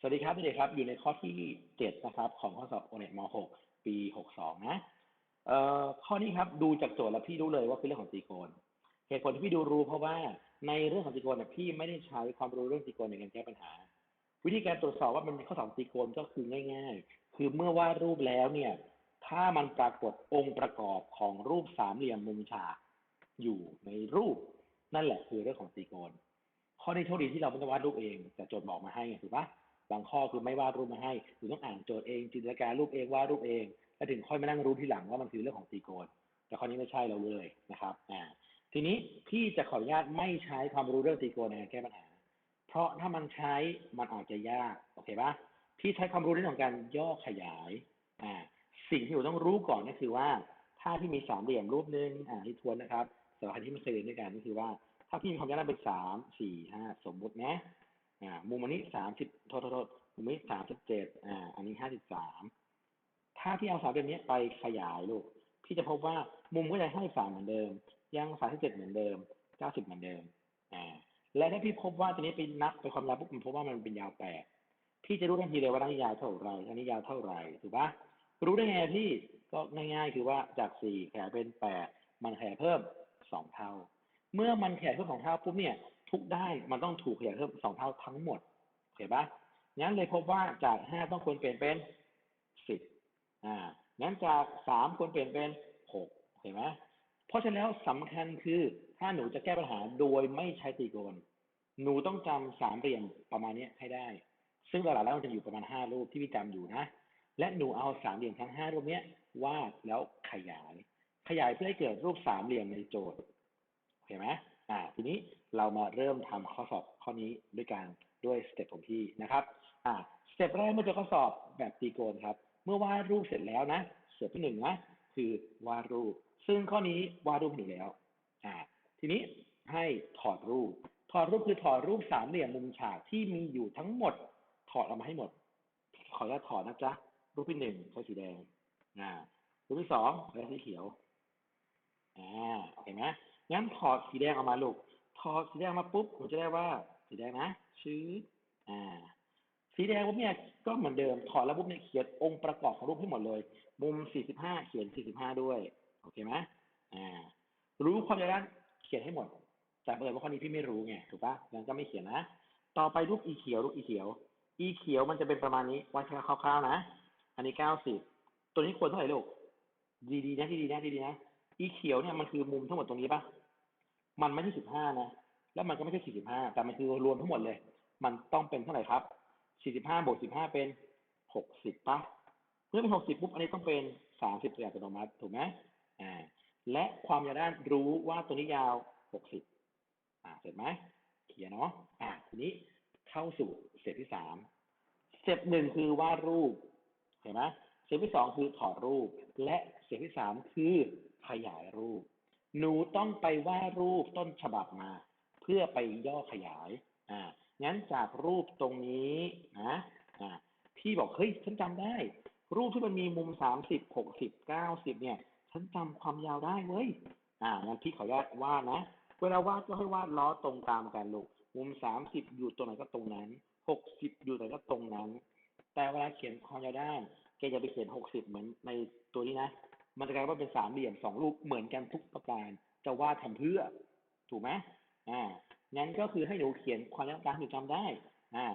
สวัสดีครับเด็กครับอยู่ในข้อที่เจ็ดนะครับของข้อสอบโอเน็ตม .6 ปี 62 นะเอ่อข้อนี้ครับดูจากโจทย์แล้วพี่รู้เลยว่าเป็นเรื่องของตรีโกณเหตุผลที่พี่ดูรู้เพราะว่าในเรื่องของตรีโกณเนี่ยพี่ไม่ได้ใช้ความรู้เรื่องตรีโกณในการแก้ปัญหา วิธีการตรวจสอบว่ามันเป็นข้อสอบตรีโกณก็คือง่าย ๆ คือเมื่อวาดรูปแล้วเนี่ย ถ้ามันปรากฏองค์ประกอบของรูปสามเหลี่ยมมุมฉากอยู่ในรูป นั่นแหละคือเรื่องของตรีโกณข้อนี้โชคดีที่เราไม่ต้องวาดรูปเองแต่โจทย์บอกมาให้ไงถูกปะ บางข้อคือไม่วาดรูปมาให้หรือต้องอ่านโจทย์เองจินตนาการรูปเองวาดรูปเอง แล้วถึงค่อยมานั่งรู้ทีหลังว่ามันคือเรื่องของตรีโกณแต่ข้อนี้ไม่ใช่เราเลยนะครับอ่าทีนี้พี่จะขออนุญาตไม่ใช้ความรู้เรื่องตรีโกณในการแก้ปัญหา เพราะถ้ามันใช้มันอาจจะยากโอเคปะพี่ใช้ความรู้เรื่องของการย่อขยายอ่าสิ่งที่เราต้องรู้ก่อนก็คือว่า ถ้าที่มีสามเหลี่ยมรูปหนึ่งอ่าที่ทวนนะครับสำหรับใครที่ไม่เคยเรียนด้วยกันก็คือว่า ถ้าพี่มีความยาวเป็นสามสี่ห้าสมมุตินะ อ่ามุมอันนี้สามสิบโทษโทษมุมนี้สามสิบเจ็ดอ่า อันนี้ห้าสิบสามถ้าพี่เอาสามเหลี่มนี้ไปขยายลูก พี่จะพบว่ามุมก็จะให้สามเหมือนเดิม ยังสามสิบเจ็ดเหมือนเดิมเก้าสิบเหมือนเดิมอ่าและถ้าพี่พบว่าตัวนี้เป็นนับไปความยาวปุ๊บมันพบว่ามันเป็นยาวแปดพี่จะรู้ทันทีเลยว่าอันนี้ยาวเท่าไรอันนี้ยาวเท่าไหร่ถูกปะรู้ได้ไงพี่ก็ง่ายๆ คือว่าจากสี่ขยายเป็นแปดมันขยายเพิ่มสองเท่า เมื่อมันขยายเพิ่มสองเท่าปุ๊บเนี่ย ทุกด้านมันต้องถูกขยายเพิ่มสองเท่าทั้งหมดเห็นปะงั้นเลยพบว่าจากห้าต้องควรเปลี่ยนเป็นสิบอ่างั้นจากสามควรเปลี่ยนเป็นหกเห็นไหมเพราะฉะนั้นแล้วสำคัญคือถ้าหนูจะแก้ปัญหาโดยไม่ใช้ตรีโกณหนูต้องจำสามเหลี่ยมประมาณนี้ให้ได้ ซึ่งหลักๆแล้วมันจะอยู่ประมาณห้ารูปที่พี่จำอยู่นะ และหนูเอาสามเหลี่ยมทั้งห้ารูปนี้วาดแล้วขยาย ขยายเพื่อให้เกิดรูปสามเหลี่ยมในโจทย์เห็นไหม ทีนี้เรามาเริ่มทำข้อสอบข้อนี้ด้วยการด้วยสเต็ปของพี่นะครับอ่าสเต็ปแรกเมื่อเจอข้อสอบแบบตีโกณครับ เมื่อวาดรูปเสร็จแล้วนะสเต็ปที่หนึ่งนะคือวาดรูป ซึ่งข้อนี้วาดรูปอยู่แล้วอ่าทีนี้ให้ถอดรูป ถอดรูปคือถอดรูปสามเหลี่ยมมุมฉากที่มีอยู่ทั้งหมด ถอดออกมาให้หมด ขออนุญาตถอดนะจ๊ะรูปที่หนึ่งใช้สีแดงอ่ารูปที่สองใช้สีเขียวอ่าเห็นไหมงั้นถอดสีแดงออกมาลูก ถอดสีแดงมาปุ๊บผมจะได้ว่าสีแดงนะชื้ออ่า สีแดงปุ๊บเนี่ยก็เหมือนเดิมถอดแล้วปุ๊บเนี่ยเขียนองค์ประกอบของรูปให้หมดเลย มุม 45 เขียน 45 ด้วย โอเคไหมอ่า รู้ความยาวด้านเขียนให้หมด แต่เปิดว่าข้อนี้พี่ไม่รู้ไงถูกปะงั้นก็ไม่เขียนนะ ต่อไปรูปอีเขียวรูปอีเขียว อีเขียวมันจะเป็นประมาณนี้วัดแค่คร่าวๆนะ อันนี้ 90 ตัวนี้ควรเท่าไหร่ลูกดีๆนะดีๆนะดีๆนะอีเขียวเนี่ยมันคือมุมทั้งหมดตรงนี้ปะ มันไม่ใช่สิบห้านะ แล้วมันก็ไม่ใช่สี่สิบห้าแต่มันคือรวมทั้งหมดเลย มันต้องเป็นเท่าไหร่ครับสี่สิบห้าบวกสิบห้าเป็นหกสิบปะเมื่อเป็นหกสิบปุ๊บอันนี้ต้องเป็นสามสิบอัตโนมัติถูกไหมอ่า และความยาวด้านรู้ว่าตัวนี้ยาวหกสิบอ่าเสร็จไหมเขียนเนาะอ่าทีนี้เข้าสู่สเต็ปที่สามสเต็ปหนึ่งคือวาดรูปเห็นไหมสเต็ปที่สองคือถอดรูป และสเต็ปที่สามคือขยายรูป หนูต้องไปวาดรูปต้นฉบับมา เพื่อไปย่อขยาย อ่า งั้นจากรูปตรงนี้นะ อ่า พี่บอกเฮ้ยฉันจำได้ รูปที่มันมีมุมสามสิบหกสิบเก้าสิบเนี่ย ฉันจำความยาวได้เว้ย อ่า งั้นพี่ขออนุญาตวาดนะ เวลาวาดก็ให้วาดล้อตรงตามกันลูก มุมสามสิบอยู่ตรงไหนก็ตรงนั้น หกสิบอยู่ไหนก็ตรงนั้น แต่เวลาเขียนความยาวด้านแกจะไปเขียนหกสิบเหมือนในตัวนี้นะ มันจะกลายว่าเป็นสามเหลี่ยมสองรูปเหมือนกันทุกประการ จะวาดทำเพื่อ ถูกไหมอ่างั้นก็คือให้หนูเขียนความยาวด้านหนูจำได้ อ่า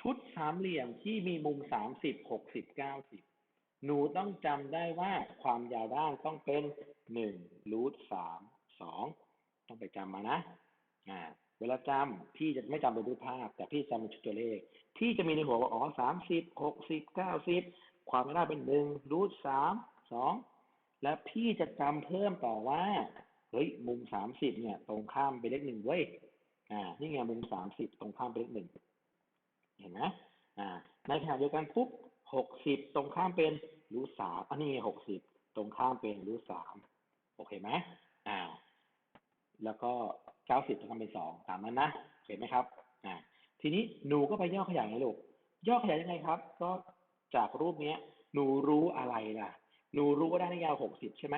ชุดสามเหลี่ยมที่มีมุมสามสิบหกสิบเก้าสิบหนูต้องจำได้ว่าความยาวด้านต้องเป็นหนึ่งรูทสามสองต้องไปจำมานะ อ่า เวลาจำพี่จะไม่จำเป็นรูปภาพ แต่พี่จำเป็นชุดตัวเลข พี่จะมีในหัวว่าอ๋อสามสิบหกสิบเก้าสิบความยาวด้านเป็นหนึ่งรูทสามสอง และพี่จะจำเพิ่มต่อว่า เฮ้ย มุมสามสิบเนี่ย ตรงข้ามเป็นเลขหนึ่งเว้ย อ่า นี่ไงมุมสามสิบตรงข้ามเป็นเลขหนึ่ง เห็นไหมอ่า ในขณะเดียวกันปุ๊บหกสิบตรงข้ามเป็นรูทสามอันนี้หกสิบตรงข้ามเป็นรูทสาม โอเคไหมอ่า แล้วก็เก้าสิบตรงข้ามเป็นสองตามนั้นนะเห็นไหมครับ อ่า ทีนี้หนูก็ไปย่อขยายนะลูก ย่อขยายยังไงครับ ก็จากรูปเนี้ย หนูรู้อะไรล่ะ หนูรู้ว่าด้านยาวหกสิบใช่ไหม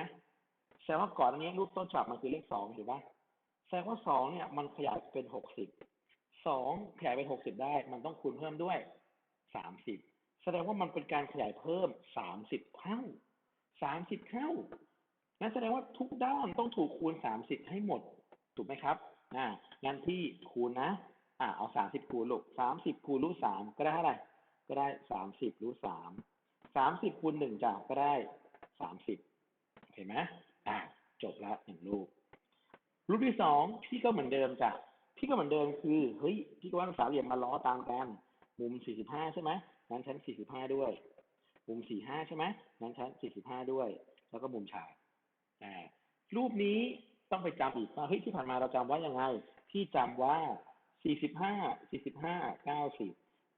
แสดงว่าก่อนอันนี้รูปต้นฉบับมันคือเลขสองถูกปะแสดงว่าสองเนี่ยมันขยายเป็นหกสิบสองขยายเป็นหกสิบได้ มันต้องคูณเพิ่มด้วยสามสิบแสดงว่ามันเป็นการขยายเพิ่มสามสิบเท่าสามสิบเท่างั้นแสดงว่าทุกด้านต้องถูกคูณสามสิบให้หมด ถูกไหมครับอ่างั้นที่คูณนะ อ่า เอาสามสิบคูณลูกสามสิบคูณรูทสามก็ได้เท่าไหร่ก็ได้สามสิบรูทสามสามสิบคูณหนึ่งจ้ะก็ได้ สามสิบเห็นไหมอ่าจบละหนึ่งรูป รูปที่สองพี่ก็เหมือนเดิมจ้ะพี่ก็เหมือนเดิมคือเฮ้ยพี่ก็วาดสามเหลี่ยมมาล้อตามกัน มุมสี่สิบห้าใช่ไหมงั้นชั้นสี่สิบห้าด้วย มุมสี่ห้าใช่ไหมงั้นชั้นสี่สิบห้าด้วย แล้วก็มุมฉากอ่ารูปนี้ต้องไปจำอีกว่าเฮ้ยที่ผ่านมาเราจำว่ายังไง ที่จำว่าสี่สิบห้าสี่สิบห้าเก้าสิบ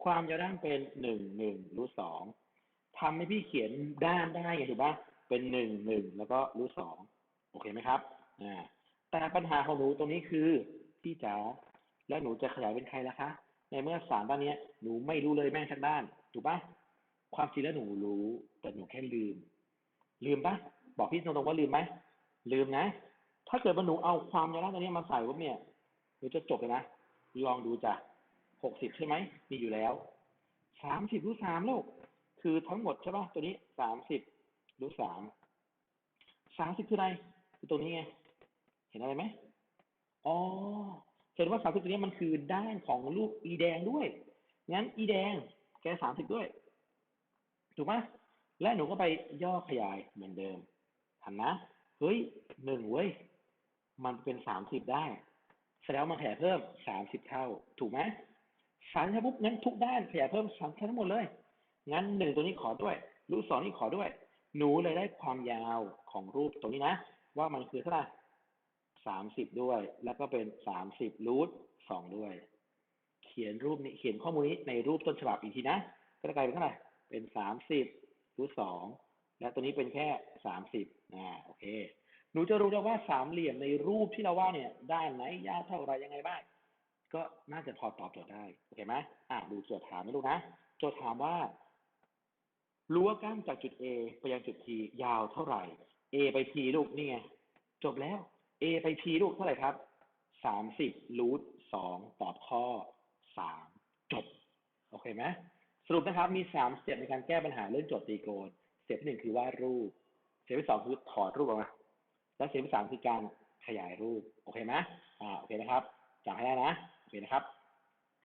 ความยาวด้านเป็นหนึ่งหนึ่งรูทสอง ทำให้พี่เขียนด้านได้ไงถูกปะเป็นหนึ่งหนึ่งแล้วก็รูทสองโอเคไหมครับอ่าแต่ปัญหาของหนูตรงนี้คือพี่จ๋าแล้วหนูจะขยายเป็นใครล่ะคะ ในเมื่อสามด้านนี้หนูไม่รู้เลยแม่งทั้งด้าน ถูกปะความจริงแล้วหนูรู้ แต่หนูแค่ลืม ลืมปะบอกพี่ตรงๆว่าลืมไหมลืมนะ ถ้าเกิดว่าหนูเอาความยาวด้านตรงนี้มาใส่ว่าเนี่ยหนูจะจบเลยนะลองดูจ้ะหกสิบใช่ไหมมีอยู่แล้วสามสิบรูทสามลูก คือทั้งหมดใช่ป่ะตัวนี้สามสิบรูสามสามสิบคืออะไรคือตรงนี้ไง เห็นอะไรไหมอ๋อเห็นว่าสามสิบตัวนี้มันคือด้านของรูปอีแดงด้วยงั้นอีแดงแกสามสิบด้วย ถูกไหมและหนูก็ไปย่อขยายเหมือนเดิมทันนะ เฮ้ยหนึ่งเว้ย มันเป็นสามสิบได้แสดงว่ามันขยายเพิ่มสามสิบเท่า ถูกไหมสามสิบปุ๊บงั้นทุกด้านขยายเพิ่มสามเท่าทั้งหมดเลย งั้นหนึ่งตัวนี้ขอด้วย รูปสองนี่ขอด้วย หนูเลยได้ความยาวของรูปตรงนี้นะ ว่ามันคือเท่าไหร่สามสิบด้วย แล้วก็เป็นสามสิบรูทสองด้วย เขียนรูปนี้เขียนข้อมูลนี้ในรูปต้นฉบับอีกทีนะ ก็จะกลายเป็นเท่าไหร่ เป็นสามสิบรูทสอง และตัวนี้เป็นแค่สามสิบอ่า โอเค หนูจะรู้แล้วว่าสามเหลี่ยมในรูปที่เราว่าเนี่ย ด้านไหนยาวเท่าไรยังไงบ้าง ก็น่าจะพอตอบโจทย์ได้ โอเคไหมอ่าดูโจทย์ถามนะลูกนะ โจทย์ถามว่า รั้วกั้นจากจุด A ไปยังจุด T ยาวเท่าไหร่ A ไป T ลูกนี่ไงจบแล้ว A ไป T ลูกเท่าไหร่ครับสามสิบรูทสองตอบข้อสามจบ โอเคไหมสรุปนะครับมีสามสเต็ปในการแก้ปัญหาเรื่องโจทย์ตรีโกณสเต็ปที่หนึ่งคือวาดรูปสเต็ปที่สองคือถอดรูปออกมาและสเต็ปที่สามคือการขยายรูป โอเคไหมอ่าโอเคนะครับจำให้ได้นะ โอเคนะครับ